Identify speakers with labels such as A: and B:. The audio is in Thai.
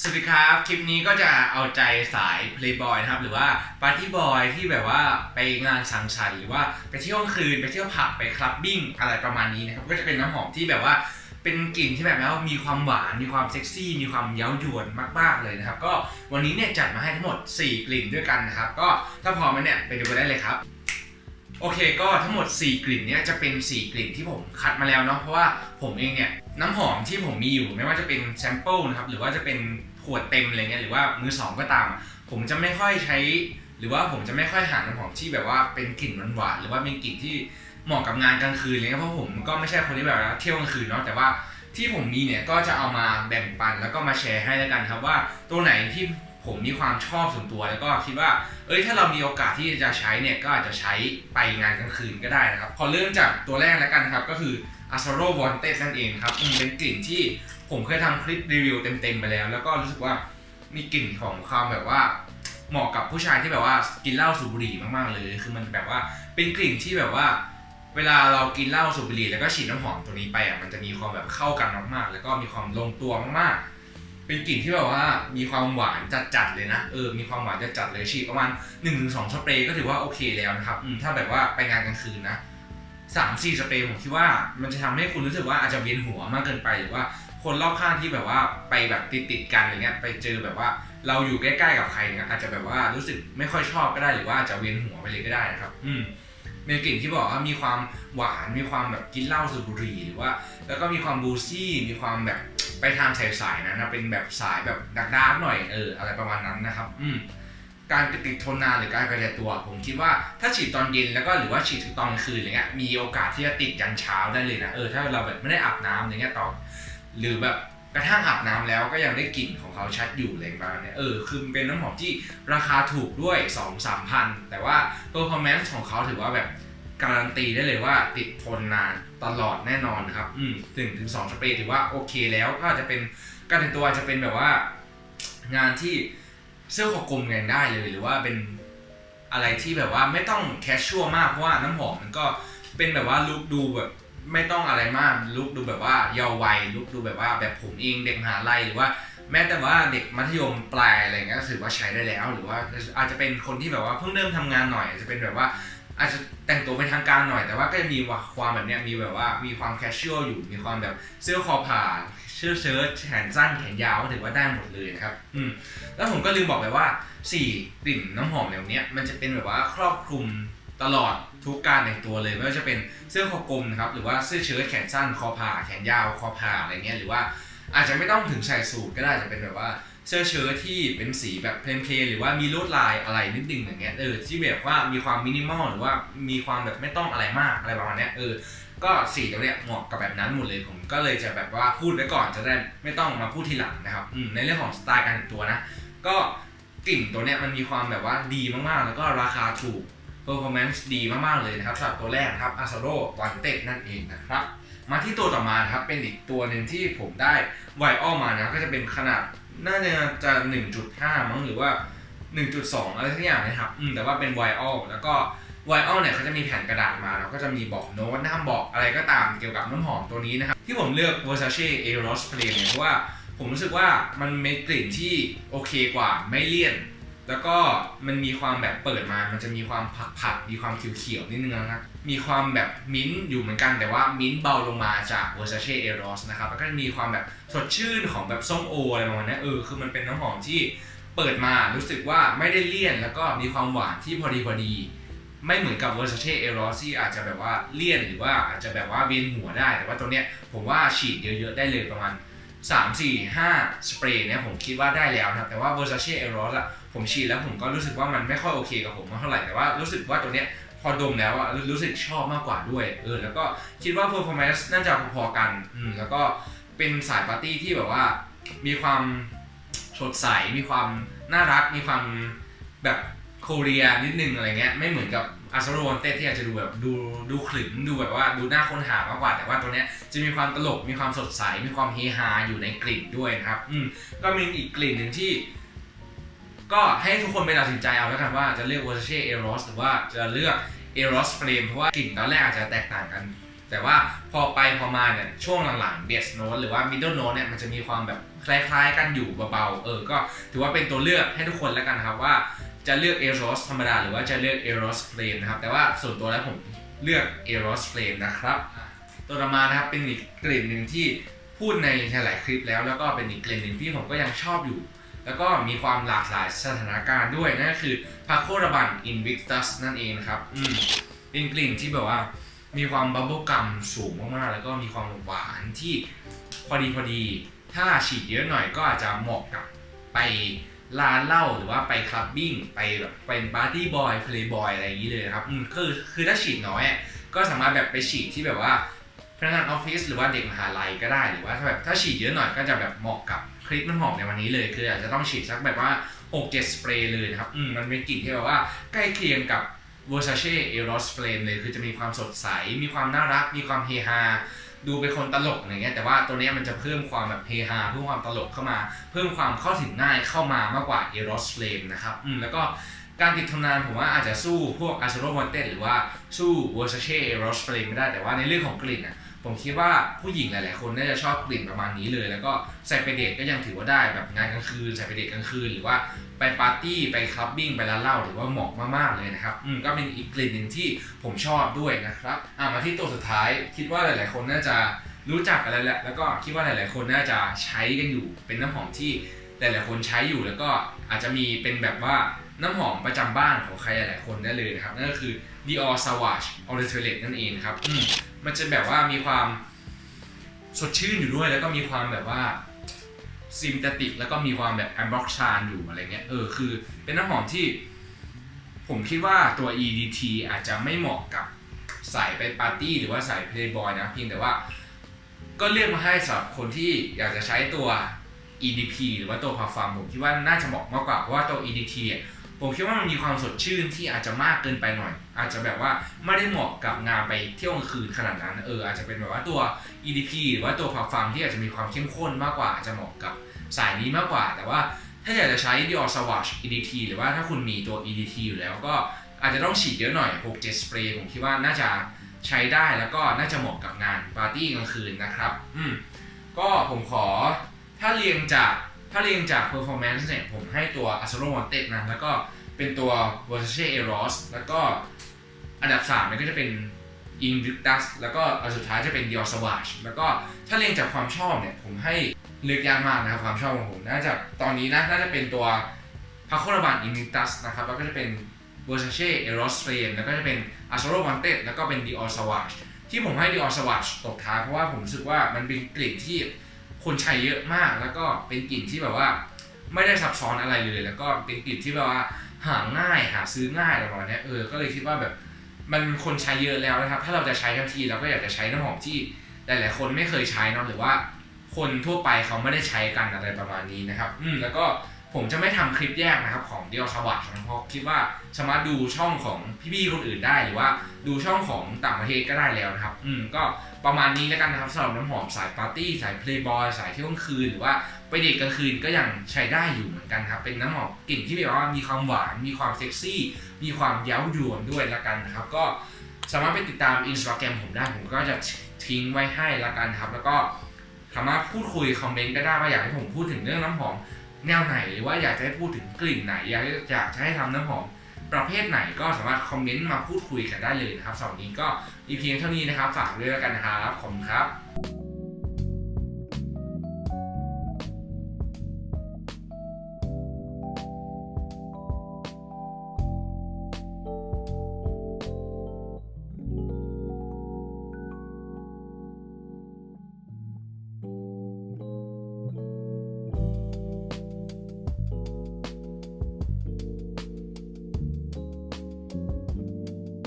A: สวัสดีครับ คลิปนี้ก็จะเอาใจสาย Playboy นะครับ หรือว่า Party Boy ที่แบบว่าไปงานสังสรรค์หรือว่าไปเที่ยวคืน ไปเที่ยวผับไปคลับบิ้งอะไรประมาณนี้นะครับ ก็จะเป็นน้ำหอมที่แบบว่าเป็นกลิ่นที่แบบว่ามีความหวาน มีความเซ็กซี่ มีความเย้ายวนมาก ๆ เลยนะครับ ก็วันนี้เนี่ยจัดมาให้ทั้งหมด 4 กลิ่นด้วยกันนะครับ ก็ถ้าพร้อมแล้วเนี่ยไปดูกันได้เลยครับโอเคก็ทั้งหมด 4 กลิ่นเนี่ยจะเป็น 4 กลิ่นที่ผมคัดมาแล้วเนาะเพราะว่าผมเองเนี่ย น้ำหอมที่ผมมีอยู่ไม่ว่าจะเป็นแซมเปิลนะครับหรือว่าจะเป็นขวดเต็มอะไรเงี้ยหรือว่ามือสองก็ตาม ผมจะไม่ค่อยใช้ หรือว่าผมจะไม่ค่อยหาน้ำหอมที่แบบว่าเป็นกลิ่นหวานๆหรือว่าเป็นกลิ่นที่เหมาะกับงานกลางคืนอะไรเงี้ยเพราะผมก็ไม่ใช่คนที่แบบว่าเที่ยวกลางคืนเนาะแต่ว่าที่ผมมีเนี่ยก็จะเอามาแบ่งปันแล้วก็มาแชร์ให้แล้วกันครับว่าตัวไหนที่ ผมมีความชอบส่วนตัวแล้วก็คิดว่า เอ้ยถ้าเรามีโอกาสที่จะใช้เนี่ยก็อาจจะใช้ไปงานกลางคืนก็ได้นะครับ พอเริ่มจากตัวแรกแล้วกันนะครับ ก็คือ a s a r o Wanted นั่นเองครับเป็นกลิ่นที่ผมเคยทำคลิปรีวิวเต็มๆไปแล้ว แล้วก็รู้สึกว่ามีกลิ่นของความแบบว่าเหมาะกับผู้ชายที่แบบว่ากินเหล้าสูบบุหรี่มากๆเลย คือมันแบบว่าเป็นกลิ่นที่แบบว่า เวลาเรากินเหล้าสูบบุหรี่แล้วก็ฉีดน้ำหอมตัวนี้ไปอะมันจะมีความแบบเข้ากันมากๆ แล้วก็มีความลงตัวมากๆ เป็นกลิ่นที่แบบว่ามีความหวานจัดๆเลยนะเออมีความหวานจัดๆเลยฉีดประมาณ1-2สเปรย์ก็ถือว่าโอเคแล้วนะครับถ้าแบบว่าไปงานกลางคืนนะสามสี่สเปรย์ผมคิดว่ามันจะทำให้คุณรู้สึกว่าอาจจะเวียนหัวมากเกินไปหรือว่าคนรอบข้างที่แบบว่าไปแบบติดๆกันอะไรเงี้ยไปเจอแบบว่าเราอยู่ใกล้ๆกับใครเนี่ยอาจจะแบบว่ารู้สึกไม่ค่อยชอบก็ได้หรือว่าอาจจะเวียนหัวไปเลยก็ได้นะครับ อืม เป็นกลิ่นที่บอกว่ามีความหวานมีความแบบกินเหล้าสูบบุหรี่หรือว่า แล้วก็มีความบูซี่มีความแบบไปทางสายๆนะนะเป็นแบบสายแบบดักดาร์กหน่อยเอออะไรประมาณนั้นนะครับ อืมการติดทนนานหรือการกระจายตัว ผมคิดว่าถ้าฉีดตอนเย็นแล้วก็หรือว่าฉีดถึงตอนคืนอะไรเงี้ยมีโอกาสที่จะติดยันเช้าได้เลยนะเออถ้าเราแบบไม่ได้อาบน้ำอะไรเงี้ยตอนหรือแบบ กระทั่งอาบน้ำแล้วก็ยังได้กลิ่นของเขาชัดอยู่อะไรประมาณเนี้ยเออคือมันเป็นน้ำหอมที่ราคาถูกด้วย 2 3พัน แต่ว่า performance ของเขาถือว่าแบบการันตีได้เลยว่าติดทนนานตลอดแน่นอนครับอืมถึงถึงสองสเปรย์ถือว่าโอเคแล้วก็อาจะเป็นการแต่งตัวจะเป็นแบบว่า งานที่เสื้อคอกลมกันได้เลย หรือว่าเป็นอะไรที่แบบว่าไม่ต้องแคชชัวมากเพราะว่าน้ำหอมมันก็เป็นแบบว่าลุคดูแบบ ไม่ต้องอะไรมากลุคดูแบบว่าเยาว์วัยลุคดูแบบว่าแบบผมเองเด็กมหาลัยหรือว่า แม้แต่ว่าเด็กมัธยมปลายอะไรเงี้ยก็ถือว่าใช้ได้แล้ว หรือว่าอาจจะเป็นคนที่แบบว่าเพิ่งเริ่มทำงานหน่อยอาจจะเป็นแบบว่า อาจจะแต่งตัวเป็นทางการหน่อยแต่ว่าก็จะมีความแบบเนี้ยมีแบบว่ามีความแคชชวลอยู่มีความแบบเสื้อคอผ่าเสื้อเชิ้ตแขนสั้นแขนยาวก็ถือว่าได้หมดเลยนะครับอืมแล้วผมก็ลืมบอกไปว่าสี่กลิ่นน้ำหอมแบบเนี้ยมันจะเป็นแบบว่าครอบคลุม ตลอดทุกการแต่งตัวเลยไม่ว่าจะเป็นเสื้อคอกลมนะครับหรือว่าเสื้อเชิ้ตแขนสั้นคอผ่าแขนยาวคอผ่าอะไรเงี้ยหรือว่าอาจจะไม่ต้องถึงใส่สูทก็ได้จะเป็นแบบว่าเสื้อเชิ้ตที่เป็นสีแบบเพลนๆหรือว่ามีลวดลายอะไรนิดนึงอย่างเงี้ยเออที่แบบว่ามีความมินิมอลหรือว่ามีความแบบไม่ต้องอะไรมากอะไรประมาณเนี้ยเออก็สีตัวเนี้ยเหมาะกับแบบนั้นหมดเลยผมก็เลยจะแบบว่าพูดไว้ก่อนจะได้ไม่ต้องมาพูดทีหลังนะครับในเรื่องของสไตล์การแต่งตัวนะ ก็กลิ่นตัวเนี้ยมันมีความแบบว่าดีมากๆ แล้วก็ราคาถูก performance ดีมากๆเลยนะครับสำหรับตัวแรกครับ a s a r o One t e นั่นเองนะครับ มาที่ตัวต่อมาครับเป็นอีกตัวหนึ่งที่ผมได้ไวออมานะก็จะเป็นขนาดน่าจะจะ 1.5 มั้งหรือว่า 1.2 อะไรสักอย่างนะครับอืมแต่ว่าเป็นไวออแล้วก็ไวออเนี่ยเขาจะมีแผ่นกระดาษมาแล้วก็จะมีบอกโน้ตห้ามบอกอะไรก็ตามเกี่ยวกับน้ำหอมตัวนี้นะครับ ที่ผมเลือก Versace Eros Flame เนี่ยเพราะว่าผมรู้สึกว่ามันมีกลิ่นที่โอเคกว่าไม่เลี่ยน แล้วก็มันมีความแบบเปิดมา มันจะมีความผักๆมีความเขียวๆนิดนึงนะครับ มีความแบบมิ้นท์อยู่เหมือนกัน แต่ว่ามิ้นท์เบาลงมาจาก Versace Eros นะครับ แล้วก็มีความแบบสดชื่นของแบบส้มโออะไรประมาณนี้เออ คือมันเป็นน้ำหอมที่เปิดมา รู้สึกว่าไม่ได้เลี่ยน แล้วก็มีความหวานที่พอดีพอดี ไม่เหมือนกับ Versace Eros ที่อาจจะแบบว่าเลี่ยนหรือว่าอาจจะแบบว่าเวียนหัวได้ แต่ว่าตัวเนี้ยผมว่าฉีดเยอะๆได้เลยประมาณ 3 4 5 สเปรย์เนี่ยผมคิดว่าได้แล้วนะ แต่ว่า Versace Eros อะ ผมฉีดแล้วผมก็รู้สึกว่ามันไม่ค่อยโอเคกับผมเท่าไหร่แต่ว่ารู้สึกว่าตัวเนี้ยพอดมแล้วอะรู้สึกชอบมากกว่าด้วยเออแล้วก็คิดว่า performance น่าจะพอๆกันอืมแล้วก็เป็นสายปาร์ตี้ที่แบบว่า มีความสดใสมีความน่ารักมีความแบบโคเรียนิดนึงอะไรเงี้ยไม่เหมือนกับอาซาโรวันเต้ที่อาจจะดูแบบดูดูขลึมดูแบบว่าดูน่าค้นหามากกว่า แต่ว่าตัวเนี้ยจะมีความตลกมีความสดใสมีความเฮฮาอยู่ในกลิ่นด้วยนะครับอืมก็มีอีกกลิ่นหนึ่งที่ ก็ให้ทุกคนไปตัดสินใจเอาแล้วกันว่าจะเลือก Versace Eros หรือว่าจะเลือก Eros Flame เพราะว่ากลิ่นตอนแรกอาจจะแตกต่างกัน แต่ว่าพอไปพอมาเนี่ยช่วงหลังๆเบสโน e หรือว่ามิดเดิลโน e เนี่ยมันจะมีความแบบคล้ายๆ กันอยู่เบาๆเออก็ถือว่าเป็นตัวเลือกให้ทุกคนแล้วกันนะครับว่าจะเลือก e r o s ธรรมดาหรือว่าจะเลือก e r o s Flame นะครับแต่ว่าส่วนตัวแล้วผมเลือก e r o s Flame นะครับตัวต่อมานะครับเป็นอีกกลิ่นหนึ่งที่พูดในหลายคลิปแล้วแล้วก็เป็นอีกกลิ่นหนึ่งที่ผมก็ยังชอบอยู่ แล้วก็มีความหลากหลายสถานการณ์ด้วยนั่นก็คือพาโครบัน Invictus นั่นเองนะครับอืมเป็นกลิ่นที่แบบว่ามีความบับเบิลกัมสูงมากๆ แล้วก็มีความหวานที่พอดีพอดี ถ้าฉีดเยอะหน่อยก็อาจจะเหมาะกับไปร้านเหล้าหรือว่าไปคลับบิ้งไปแบบเป็นปาร์ตี้บอยเพลย์บอยอะไรอย่างนี้เลยครับอืมคือคือถ้าฉีดน้อยก็สามารถแบบไปฉีดที่แบบว่าพนักงานออฟฟิศหรือว่าเด็กมหาลัยก็ได้หรือว่าถ้าแบบถ้าฉีดเยอะหน่อยก็จะแบบเหมาะกับ คลิปน้ำหอมในวันนี้เลย คืออาจจะต้องฉีดสักแบบว่า6 7สเปรย์เลยนะครับอืมมันเป็นกลิ่นที่แบบว่าใกล้เคียงกับ Versace Eros Flame เลยคือจะมีความสดใส มีความน่ารัก มีความเฮฮาดูเป็นคนตลกอะไรเงี้ยแต่ว่าตัวเนี้ยมันจะเพิ่มความแบบเฮฮาเพิ่มความตลกเข้ามา เพิ่มความเข้าถึงง่ายเข้ามามากกว่า Eros Flame นะครับอืมแล้วก็การติดทนนานผมว่าอาจจะสู้พวก a s o r o m o n t e หรือว่าสู้ Versace Eros Flame ไม่ได้แต่ว่าในเรื่องของกลิ่นอะ ผมคิดว่าผู้หญิงหลาย ๆ คนน่าจะชอบกลิ่นประมาณนี้เลย แล้วก็ใส่ไปเดทก็ยังถือว่าได้แบบงานกลางคืนใส่ไปเดทกลางคืนหรือว่าไปปาร์ตี้ไปคลับบิ้งไปร้านเหล้าหรือว่าเหมาะมาก ๆ เลยนะครับอืมก็เป็นอีกกลิ่นหนึ่งที่ผมชอบด้วยนะครับอะมาที่ตัวสุดท้ายคิดว่าหลาย ๆ คนน่าจะรู้จักกันแล้วแหละแล้วก็คิดว่าหลาย ๆ คนน่าจะใช้กันอยู่ เป็นน้ำหอมที่หลาย ๆ คนใช้อยู่แล้วก็อาจจะมีเป็นแบบว่าน้ำหอมประจำบ้านของใครหลายๆคนได้เลยนะครับ นั่นก็คือ Dior Sauvage o r i t o i l e t นั่นเองครับอื มันจะแบบว่ามีความสดชื่นอยู่ด้วยแล้วก็มีความแบบว่าซิมตติกแล้วก็มีความแบบแอมบล็อกชานอยู่อะไรเงี้ยเออคือเป็นน้ำหอมที่ผมคิดว่าตัว EDT อาจจะไม่เหมาะกับใส่ไปปาร์ตี้หรือว่าใส่เพลย์บอยนะเพียงแต่ว่า ก็เลือกมาให้สำหรับคนที่อยากจะใช้ตัว EDP หรือว่าตัวพาฟาร์มผมคิดว่าน่าจะเหมาะมากกว่าเพราะว่าตัว EDT อะ ผมคิดว่ามันมีความสดชื่นที่อาจจะมากเกินไปหน่อย อาจจะแบบว่าไม่ได้เหมาะกับงานไปเที่ยวกลางคืนขนาดนั้นเอออาจจะเป็นแบบว่าตัว EDP หรือว่าตัวพาฟาร์มที่อาจจะมีความเข้มข้นมากกว่าอาจจะเหมาะกับสายนี้มากกว่า แต่ว่าถ้าอยากจะใช้ Dior Sauvage EDT หรือว่าถ้าคุณมีตัว EDT อยู่แล้วก็อาจจะต้องฉีดเยอะหน่อย 6 7 สเปรย์ผมคิดว่าน่าจะใช้ได้แล้วก็น่าจะเหมาะกับงานปาร์ตี้กลางคืนนะครับ อืมก็ผมขอถ้าเรียงจาก ถ้าเรียงจาก performance เนี่ยผมให้ตัว a s o r o Wanted นะ แล้วก็เป็นตัว Versace Eros แล้วก็อันดับ3เนี่ยก็จะเป็น Invictus แล้วก็อันสุดท้ายจะเป็น Dior Sauvage แล้วก็ถ้าเรียงจากความชอบเนี่ยผมให้เลือกยากมากนะครับความชอบของผมน่าจะตอนนี้นะน่าจะเป็นตัว p a c o r a b a n Invictus นะครับแล้วก็จะเป็น Versace Eros Flame แล้วก็จะเป็น a s o r o Wanted แล้วก็เป็น Dior Sauvage ที่ผมให้ Dior Sauvage ตกท้ายเพราะว่าผมรู้สึกว่ามันเป็นกลิ่นที่ คนใช้เยอะมาก แล้วก็เป็นกลิ่นที่แบบว่า ไม่ได้ซับซ้อนอะไรเลย แล้วก็เป็นกลิ่นที่แบบว่าหาง่ายหาซื้อง่ายอะไรประมาณนี้เออก็เลยคิดว่าแบบมันคนใช้เยอะแล้วนะครับ ถ้าเราจะใช้ทันทีเราก็อยากจะใช้น้ำหอมที่หลาย ๆ คนไม่เคยใช้เนะหรือว่าคนทั่วไปเขาไม่ได้ใช้กันอะไรประมาณนี้นะครับ อืมแล้วก็ ผมจะไม่ทำคลิปแยกนะครับของ Dior Sauvage นะเพราะคิดว่าสามารถดูช่องของพี่ๆคนอื่นได้หรือว่าดูช่องของต่างประเทศก็ได้แล้วนะครับ อืมก็ประมาณนี้แล้วกันนะครับสำหรับน้ำหอมสายปาร์ตี้สายเพลย์บอยสายเที่ยวกลางคืนหรือว่าไปเดทกลางคืนก็ยังใช้ได้อยู่เหมือนกันครับ เป็นน้ำหอมกลิ่นที่แบบว่ามีความหวาน มีความเซ็กซี่ มีความเย้ายวนด้วยละกันนะครับ ก็สามารถไปติดตามอินสตาแกรมผมได้ผมก็จะทิ้งไว้ให้ละกันครับ แล้วก็สามารถพูดคุยคอมเมนต์ก็ได้ว่าอยากให้ผมพูดถึงเรื่องน้ำหอม แนวไหนหรือว่าอยากจะให้พูดถึงกลิ่นไหน อยากอยากจะให้ทำน้ำหอมประเภทไหนก็สามารถคอมเมนต์มาพูดคุยกันได้เลยนะครับสำหรับวันนี้ก็มีเพียงเท่านี้นะครับฝากด้วยแล้วกันนะครับขอบคุณครับ